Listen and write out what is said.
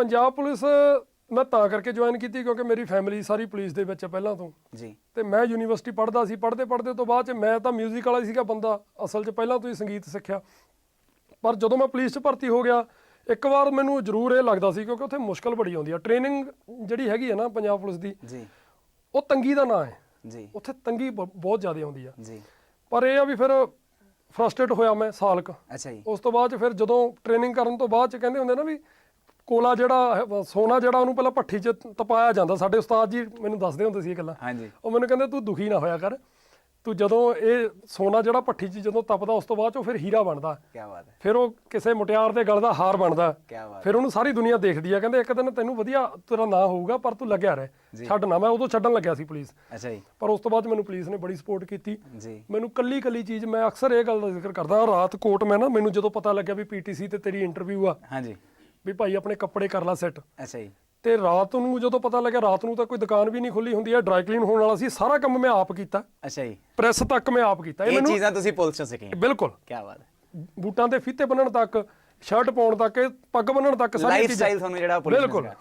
Punjab police ਮੈਂ ਤਾਂ ਕਰਕੇ ਜੁਆਇਨ ਕੀਤੀ ਕਿਉਂਕਿ ਮੇਰੀ ਫੈਮਿਲੀ ਸਾਰੀ ਪੁਲਿਸ ਦੇ ਵਿੱਚ ਹੈ ਪਹਿਲਾਂ ਤੋਂ। ਜੀ। ਤੇ ਮੈਂ ਯੂਨੀਵਰਸਿਟੀ ਪੜ੍ਹਦਾ ਸੀ ਪੜ੍ਹਦੇ ਪੜ੍ਹਦੇ ਤੋਂ ਬਾਅਦ ਚ ਮੈਂ ਤਾਂ 뮤직 ਵਾਲਾ ਸੀਗਾ ਬੰਦਾ ਅਸਲ 'ਚ ਪਹਿਲਾਂ ਤੋਂ ਹੀ ਸੰਗੀਤ ਸਿੱਖਿਆ। ਪਰ ਜਦੋਂ ਮੈਂ ਪੁਲਿਸ 'ਚ ਭਰਤੀ ਹੋ ਗਿਆ ਇੱਕ ਵਾਰ ਮੈਨੂੰ ਜ਼ਰੂਰ ਇਹ ਲੱਗਦਾ ਸੀ ਕਿਉਂਕਿ ਉੱਥੇ ਮੁਸ਼ਕਲ ਬੜੀ ਆਉਂਦੀ ਆ। ਟ੍ਰੇਨਿੰਗ ਜਿਹੜੀ ਹੈਗੀ ਹੈ ਨਾ ਪੰਜਾਬ ਪੁਲਿਸ ਦੀ ਜੀ। ਉਹ ਤੰਗੀ ਦਾ ਨਾਂ ਹੈ। ਜੀ। ਉੱਥੇ ਤੰਗੀ ਬਹੁਤ ਜ਼ਿਆਦਾ ਆਉਂਦੀ ਆ। ਜੀ। ਪਰ ਇਹ ਆ ਵੀ ਫਿਰ ਫਰਸਟ੍ਰੇਟ ਹੋਇਆ ਮੈਂ ਸਾਲ ਕੁ। ਅੱਛਾ ਜੀ। ਉਸ ਤੋਂ ਬਾਅਦ ਚ ਫਿਰ ਜਦੋਂ ਟ੍ਰੇਨਿੰਗ ਕਰਨ ਤੋਂ ਬਾਅਦ ਚ ਕਹਿੰਦੇ ਹੁੰਦੇ ਨਾ ਵੀ ਕੋਲਾ ਜਿਹੜਾ ਸੋਨਾ ਜਿਹੜਾ ਉਹਨੂੰ ਪਹਿਲਾਂ ਭੱਠੀ 'ਚ ਤਪਾਇਆ ਜਾਂਦਾ। ਸਾਡੇ ਉਸਤਾਦ ਜੀ ਮੈਨੂੰ ਦੱਸਦੇ ਹੁੰਦੇ ਸੀ ਇਹ ਗੱਲਾਂ। ਹਾਂਜੀ। ਉਹ ਮੈਨੂੰ ਕਹਿੰਦੇ ਤੂੰ ਦੁਖੀ ਨਾ ਹੋਇਆ ਕਰ। ਤੂੰ ਜਦੋਂ ਇਹ ਸੋਨਾ ਜਿਹੜਾ ਭੱਠੀ 'ਚ ਜਦੋਂ ਤਪਦਾ ਉਸ ਤੋਂ ਬਾਅਦ ਉਹ ਫਿਰ ਹੀਰਾ ਬਣਦਾ। ਕੀ ਬਾਤ ਹੈ। ਫਿਰ ਉਹ ਕਿਸੇ ਮੁਟਿਆਰ ਦੇ ਗਲ ਦਾ ਹਾਰ ਬਣਦਾ। ਕੀ ਬਾਤ ਫਿਰ ਉਹਨੂੰ ਸਾਰੀ ਦੁਨੀਆ ਦੇਖਦੀ ਆ। ਕਹਿੰਦੇ ਇੱਕ ਦਿਨ ਤੈਨੂੰ ਵਧੀਆ ਤੇਰਾ ਨਾਂ ਹੋਊਗਾ ਪਰ ਤੂੰ ਲੱਗਿਆ ਰਹਿ। ਛੱਡ ਨਾ ਮੈਂ ਉਦੋਂ ਛੱਡਣ ਲੱਗਿਆ ਸੀ ਪੁਲਿਸ। ਅੱਛਾ ਜੀ। ਪਰ ਉਸ ਤੋਂ ਬਾਅਦ ਮੈਨੂੰ ਪੁਲਿਸ ਨੇ ਬੜੀ ਸਪੋਰਟ ਕੀਤੀ। ਜੀ। ਮੈਨੂੰ ਕੱਲੀ ਕੱਲੀ ਚੀਜ਼ ਮੈਂ ਅਕਸਰ ਇਹ ਗੱਲ ਦਾ ਜ਼ਿਕਰ ਕਰਦਾ ਰਾਤ ਕੋਟ ਮੈਂ ਨਾ ਮੈਨੂੰ ਜਦੋਂ ਪਤਾ ਲੱਗਿਆ ਵੀ ਪੀਟੀਸੀ ਤੇ ਤੇਰੀ ਇੰਟਰਵਿਊ ਆ। ਹਾਂਜੀ। ਵੀ ਭਾਈ ਆਪਣੇ ਕੱਪੜੇ ਕਰ ਲੈ ਸੈੱਟ ਅੱਛਾ ਜੀ। ਤੇ ਰਾਤ ਨੂੰ ਜਦੋਂ ਪਤਾ ਲੱਗਿਆ ਰਾਤ ਨੂੰ ਤਾਂ ਕੋਈ ਦੁਕਾਨ ਵੀ ਨਹੀਂ ਖੁੱਲੀ ਹੁੰਦੀ ਹੈ ਡਰਾਈ ਕਲੀਨ ਹੋਣ ਵਾਲਾ ਸੀ ਸਾਰਾ ਕੰਮ ਮੈਂ ਆਪ ਕੀਤਾ। ਅੱਛਾ ਜੀ। ਪ੍ਰੈਸ ਤੱਕ ਮੈਂ ਆਪ ਕੀਤਾ। ਇਹ ਚੀਜ਼ਾਂ ਤੁਸੀਂ ਪੁਲਿਸ ਚੋਂ ਸਿੱਖੀਆਂ। ਬਿਲਕੁਲ। ਕੀ ਬਾਤ ਹੈ। ਬੂਟਾਂ ਦੇ ਫੀਤੇ ਬੰਨਣ ਤੱਕ ਸ਼ਰਟ ਪਾਉਣ ਤੱਕ ਪੱਗ ਬੰਨਣ ਤੱਕ ਸਾਰੀ ਲਾਈਫ ਸਟਾਈਲ ਤੁਹਾਨੂੰ ਜਿਹੜਾ ਪੁਲਿਸ ਬਿਲਕੁਲ।